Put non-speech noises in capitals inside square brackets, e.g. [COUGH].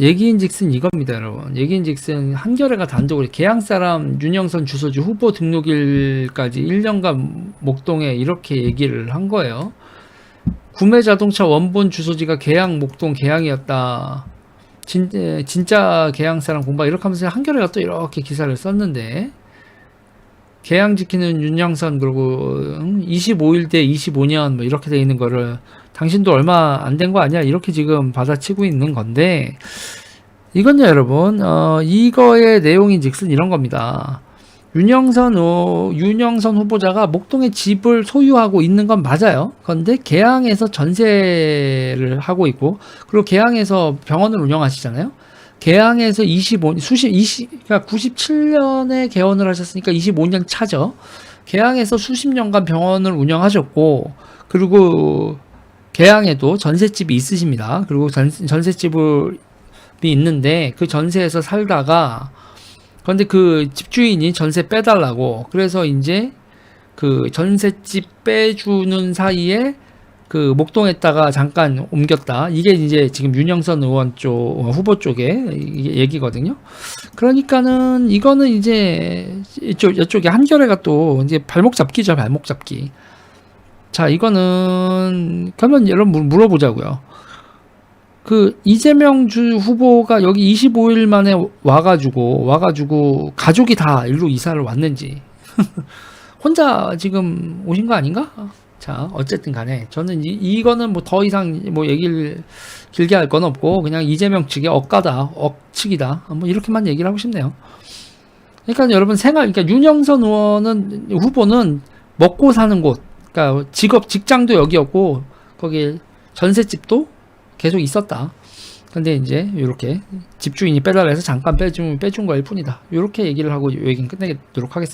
얘기인즉슨 이겁니다, 여러분. 얘기인즉슨 한겨레가 단독으로 개항 사람 윤영선 주소지 후보 등록일까지 1년간 목동에 이렇게 얘기를 한 거예요. 구매 자동차 원본 주소지가 계양 목동 계양이었다. 진, 에, 진짜 계양 사람 공부 이렇게 하면서 한겨레가 또 이렇게 기사를 썼는데 계양 지키는 윤영선 그리고 음, 25일 대 25년 뭐 이렇게 돼 있는 거를 당신도 얼마 안 된 거 아니야 이렇게 지금 받아치고 있는 건데 이건요 여러분 어, 이거의 내용인 즉슨 이런 겁니다. 윤영선 후, 윤영선 후보자가 목동에 집을 소유하고 있는 건 맞아요. 그런데 계양에서 전세를 하고 있고 그리고 계양에서 병원을 운영하시잖아요. 계양에서 25 수십 20 그러니까 97년에 개원을 하셨으니까 25년 차죠. 계양에서 수십 년간 병원을 운영하셨고 그리고 계양에도 전셋집이 있으십니다. 그리고 전, 전셋집이 있는데 그 전세에서 살다가 그런데 그 집주인이 전세 빼달라고 그래서 이제 그 전셋집 빼주는 사이에 그 목동에다가 잠깐 옮겼다. 이게 이제 지금 윤영선 의원 쪽 어, 후보 쪽에 얘기거든요. 그러니까는 이거는 이제 이쪽 이쪽에 한겨레가 또 이제 발목 잡기죠, 발목 잡기. 자, 이거는 그러면 여러분 물- 물어보자고요. 그 이재명 주 후보가 여기 25일 만에 와가지고 와가지고 가족이 다 일로 이사를 왔는지 [LAUGHS] 혼자 지금 오신 거 아닌가? 자 어쨌든 간에 저는 이, 이거는 뭐 더 이상 뭐 얘기를 길게 할 건 없고 그냥 이재명 측의 억가다 억측이다 뭐 이렇게만 얘기를 하고 싶네요. 그러니까 여러분 생활 그러니까 윤영선 의원은 후보는 먹고 사는 곳 그러니까 직업 직장도 여기였고 거기 전셋집도 계속 있었다. 근데 이제 이렇게 집주인이 빼달라 해서 잠깐 빼준 빼준 거일 뿐이다. 이렇게 얘기를 하고 이 얘기는 끝내도록 하겠습니다.